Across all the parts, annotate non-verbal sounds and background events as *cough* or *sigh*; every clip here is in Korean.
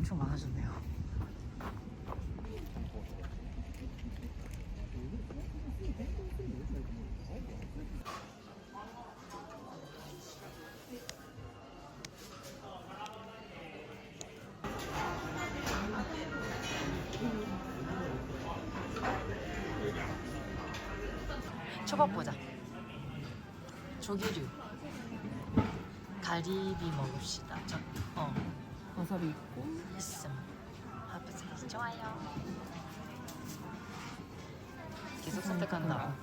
엄청 많아졌네요. 초밥 보자. 조기류. 가리비 먹읍시다. 저, 어, 와사비 있음. 사이즈 좋아요. 계속 선택한다.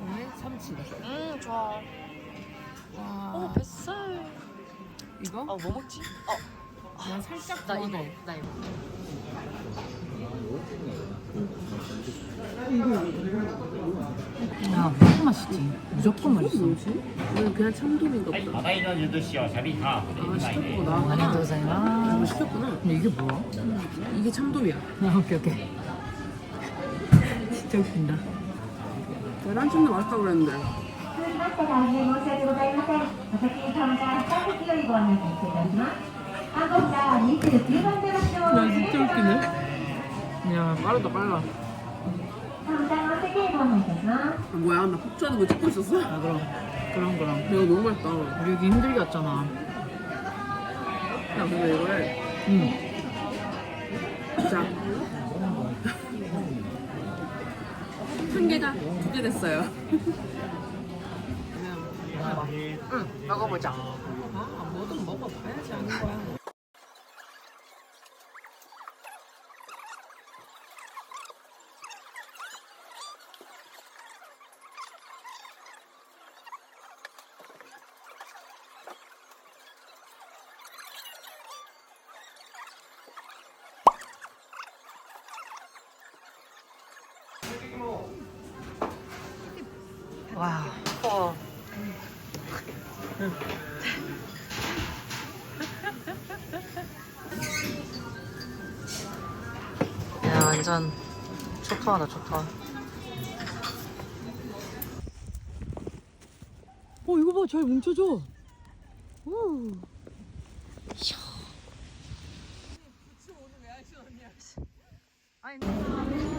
오늘 삼치. 음, 좋아. 와. 오, 뱃살. 이거? 어, 뭐 먹지? 어, 난 살짝 나 이거. 나 이거. 야, 무슨 맛이지? 무조건 맛있어. 뭐지? 이건 그냥 참돔인가 はい、 보다. マダイのゆず塩シャビハーフで 아 2枚で 시켰고 ありがとう 나왔구나. ございま 이거 す。 시켰구나. 근데 이게 뭐야? 이게 참돔이야. 아, 오케이, 오케이. 진짜 웃긴다. 계란찜도 맛있다고 그랬는데. 続きまして大変申し訳ございません。お先にカウンター3席よりご案内させていただきます。看護師は29番でご視聴 야 진짜 웃기네. 그냥 빠르다 빨라. 아, 뭐야? 나 폭주하는 거 찍고 있었어? 아 그럼. 그럼 그럼. 내가 너무 맛있다. 우리 힘들게 왔잖아. 근데 이거를 응 자 한 개가 두 개 됐어요. 응 먹어보자. 아 뭐든 먹어봐야지 하는 거야. 와. 어. 야, 완전 초토하다, 초토화. 어, 이거 봐, 잘 뭉쳐져. 오. 이야. 아니,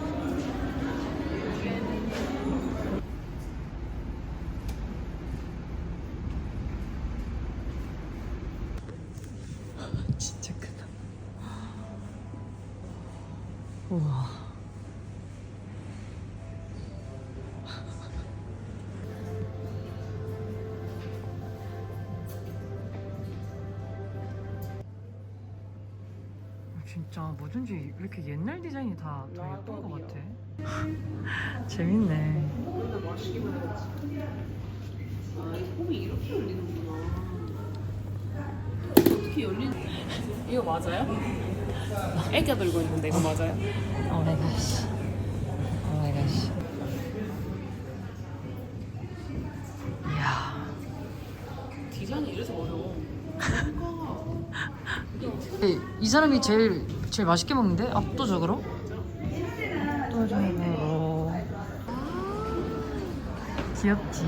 진짜 뭐든지 이렇게 옛날 디자인이 다 더 예쁜 것 같아. *laughs* 재밌네. 근데 맛있기만 했지. 아, 이 이렇게 열리는구나. 어떻게 열리는? 이거 맞아요? 애가 들고 있는데 이거 맞아요? 오 마이 갓. 오 마이 갓. 이야. 디자인이 이래서 어려워. 이, 이 사람이 제일 제일 맛있게 먹는데 압도적으로? 압도적으로. 귀엽지.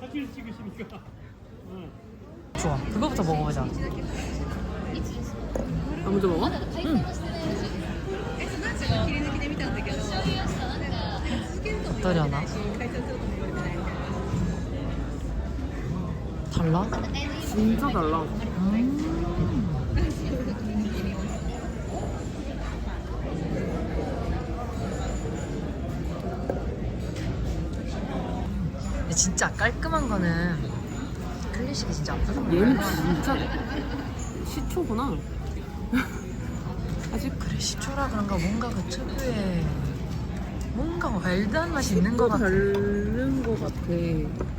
사진 찍으시니까. 좋아. 그거부터 먹어보자. 아, 먼저 먹어? 어떠려나? 달라? 진짜 달라. 음. 근데 진짜 깔끔한 거는 클래식이 진짜 압도적으로 얘는. 진짜 시초구나. 아직 그래 시초라 그런가 뭔가 그 특유의 뭔가 와일드한 맛이 있는 것또 같아 다른 것 같아.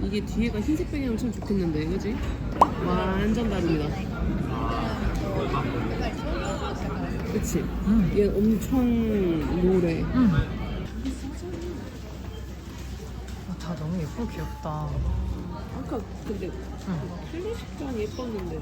이게 뒤에가 흰색 배경이면 참 좋겠는데, 그지? 완전 다릅니다. 그치? 응. 얘 엄청 노래. 응. 아, 다 너무 예쁘고 귀엽다. 아까 근데 응. 클래식장 예뻤는데.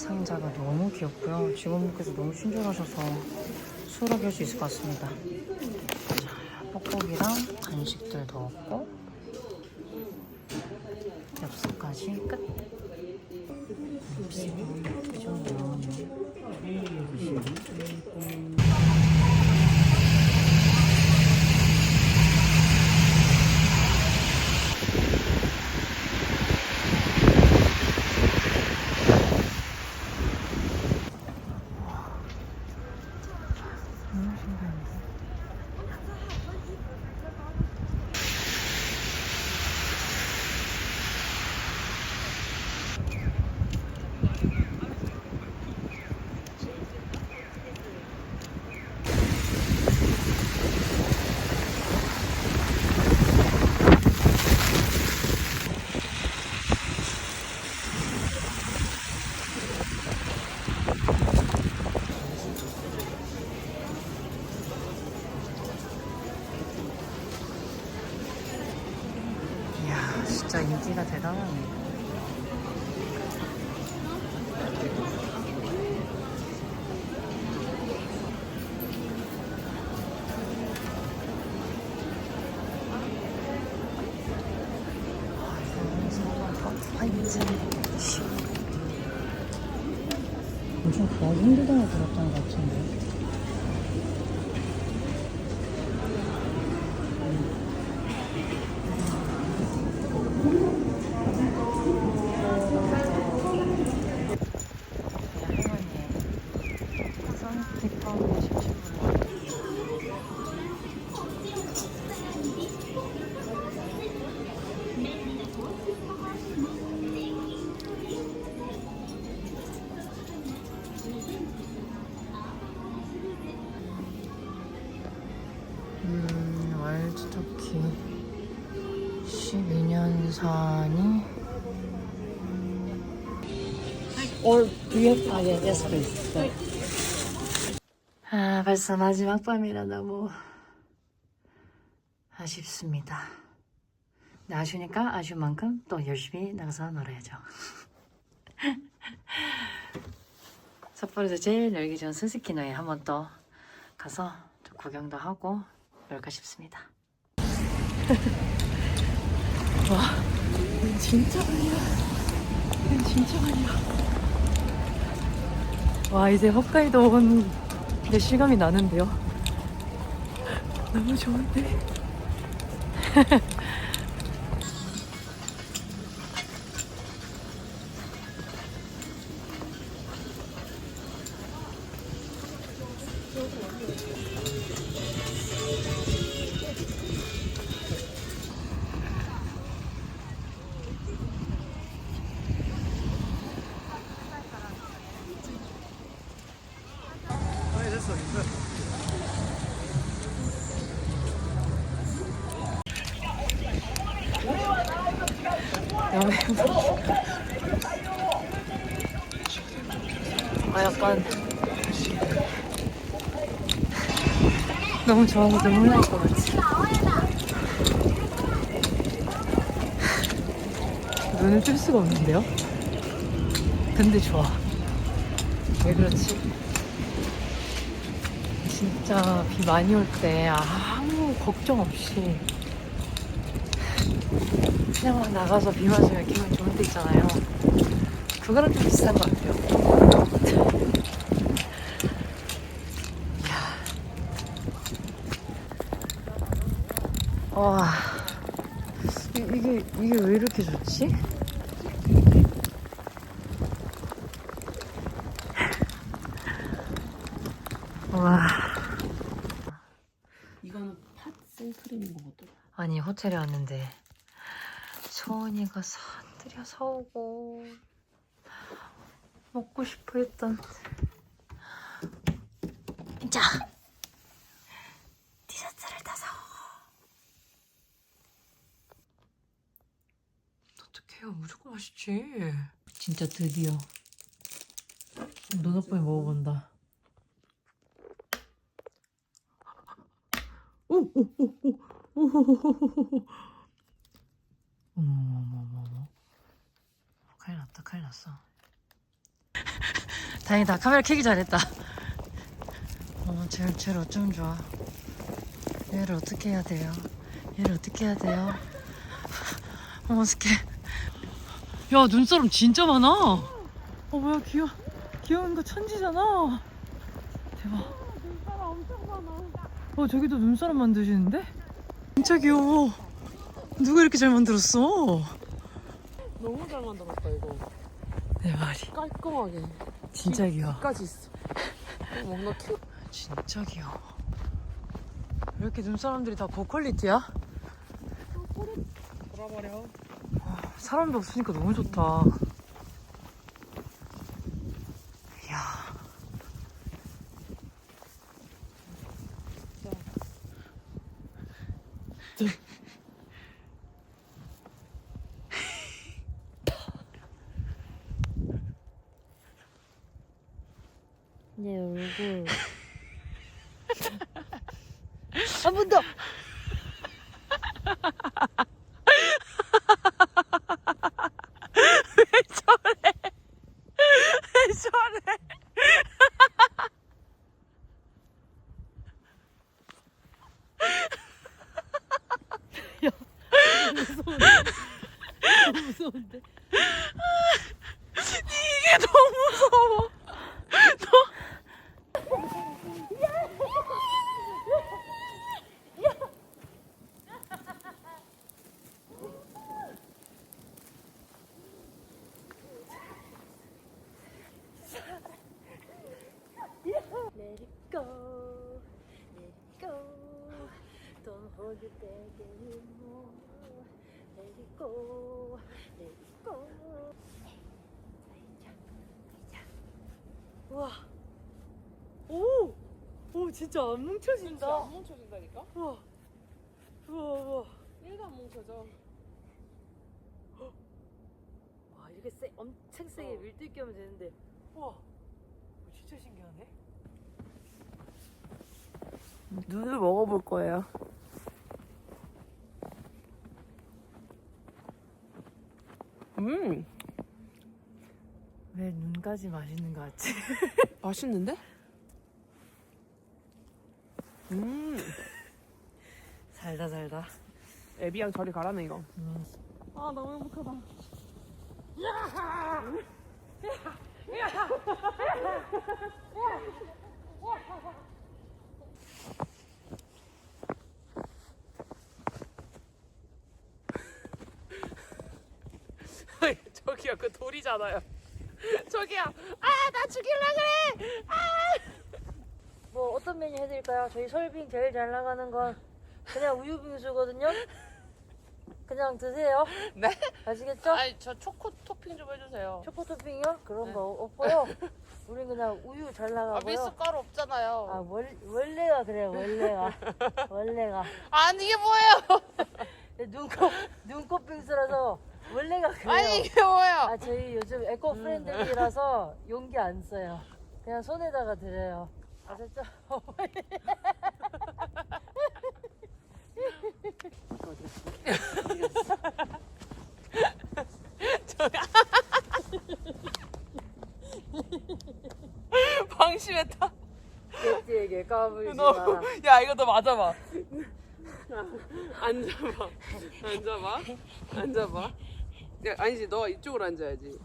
상자가 너무 귀엽고요. 직원분께서 너무 친절하셔서 수월하게 할 수 있을 것 같습니다. 자, 뽁뽁이랑 간식들 넣었고 엽서까지 끝. 엽서 이 정도 나오네요. 진짜 인기가 대단하네. 아, 벌써 마지막 밤이라 너무 아쉽습니다. 아쉬우니까 아쉬운 만큼 또 열심히 나가서 놀아야죠. *laughs* 삿포로에서 제일 놀기 좋은 스스키노에 한 번 더 가서 좀 구경도 하고 놀까 싶습니다. 와, 진짜 아니야. 진짜 아니야. 와, 이제 홋카이도 온내 실감이 나는데요. 너무 좋은데? *laughs* 너무 좋아서 눈물 날 것 같지. 눈을 뜰 수가 없는데요? 근데 좋아. 왜 그렇지? 진짜 비 많이 올 때 아무 걱정 없이 그냥 막 나가서 비 맞으면 기분 좋은 데 있잖아요. 그거랑 좀 비슷한 것 같아요. 이야. 와 이, 이게 이게 왜 이렇게 좋지? *laughs* 와 이거는 팥 생크림인 거 같더라. 아니 호텔에 왔는데 소은이가 사들여 사오고 먹고 싶어 했던 자 디저트를 다 사오 어떡 해요 무조건 맛있지 진짜 드디어 눈 오빠이 먹어본다 어 해야 해야 어떡해 야 눈사람 진짜 많아 어 뭐야 귀여 귀여운 거 천지잖아 대박 눈사람 엄청 많아 어 저기도 눈사람 만드시는데? 진짜 귀여워 누가 이렇게 잘 만들었어? 너무 잘 만들었다 이거. 내 말이 깔끔하게. 진짜 귀여워 까지 있어. 뭔가 큐. 진짜 귀여워 왜 이렇게 눈사람들이 다 고퀄리티야? 돌아버려. 사람도 없으니까 너무 좋다. 이야. 내 얼굴. *laughs* 한 번 더! 저래 무서운데? 이게 너무 무서워 Let it go, let it go. Don't hold it back anymore. Go, let it go. 우와. 오! 오, 진짜 안 뭉쳐진다. 안 뭉쳐진다니까? 우와. 우와, 우와. 1도 안 뭉쳐져. 와, 이렇게 세, 엄청 세게 어. 밀도 있게 하면 되는데. 우와. 진짜 신기하네 눈을 먹어볼 거예요. 음, 왜 눈까지 맛있는 거 같지? *laughs* 맛있는데? 음, 살다 살다 애비양 저리 가라네 이거. 음. 아 너무 행복하다. 저기요 그 돌이잖아요. *laughs* 저기요. 아 나 죽일라 그래. 뭐 어떤 메뉴 해드릴까요? 저희 설빙 제일 잘 나가는 건 그냥 우유 빙수거든요. 그냥 드세요. 네? 아시겠죠? 아니 저 초코 토핑 좀 해주세요. 초코 토핑이요? 그런 네. 거 없고요. *laughs* 우린 그냥 우유 잘 아 나가고요. 미숫가루 없잖아요. 아 월, 원래가 그래요. 원래가 *laughs* 원래가 아 니 이게 뭐예요? 눈곱 눈곱 빙수라서 원래가 그래요. 아니 이게 뭐예요? 아 저희 요즘 에코 프렌들리라서 용기 안 써요. 그냥 손에다가 드려요. 아셨죠? *laughs* 방심했다. 객지에게 까불지 너, 마라. 야 이거 너 맞아봐. 앉아봐. 앉아봐. 앉아봐. 야, 아니지 너 이쪽으로 앉아야지.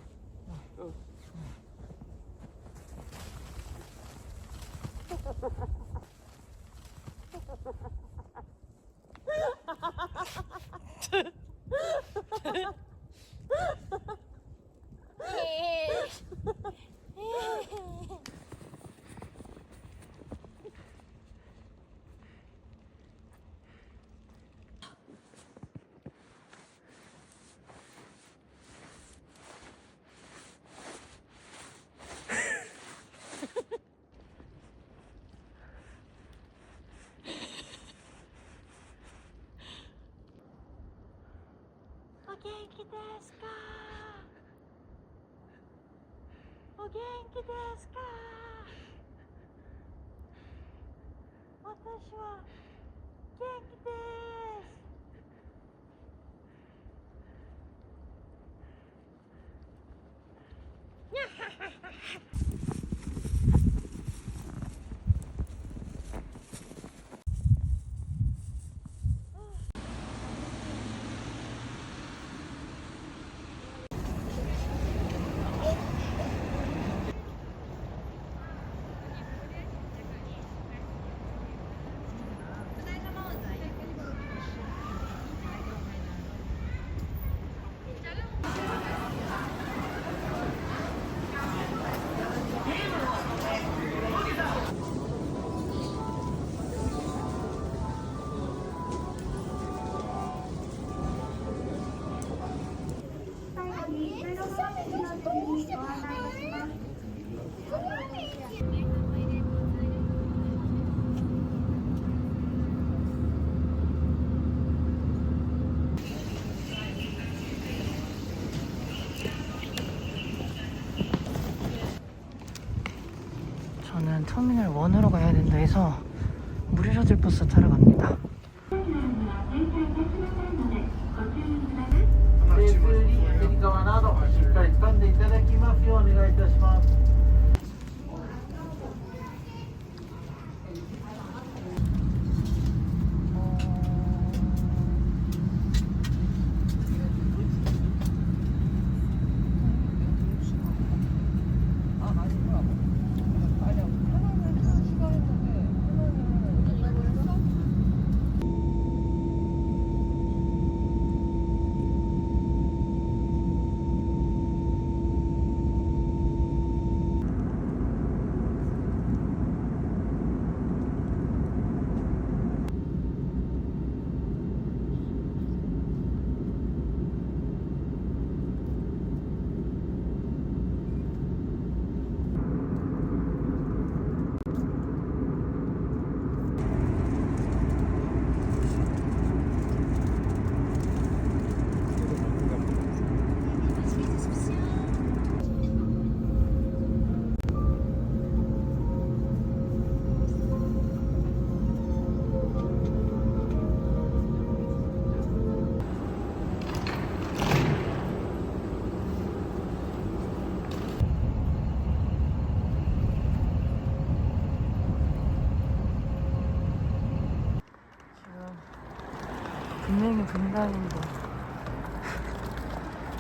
気ですか？お元気ですか？私は元気です。 터미널 1으로 가야 된다 해서 무리라들 버스 타러 갑니다. 手 분명히 분당인데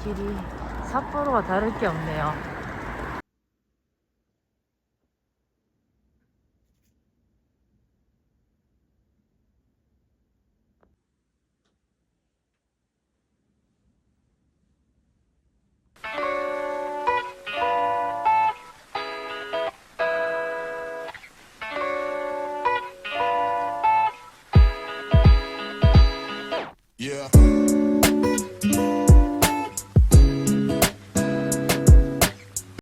길이 삿포로와 다를 게 없네요.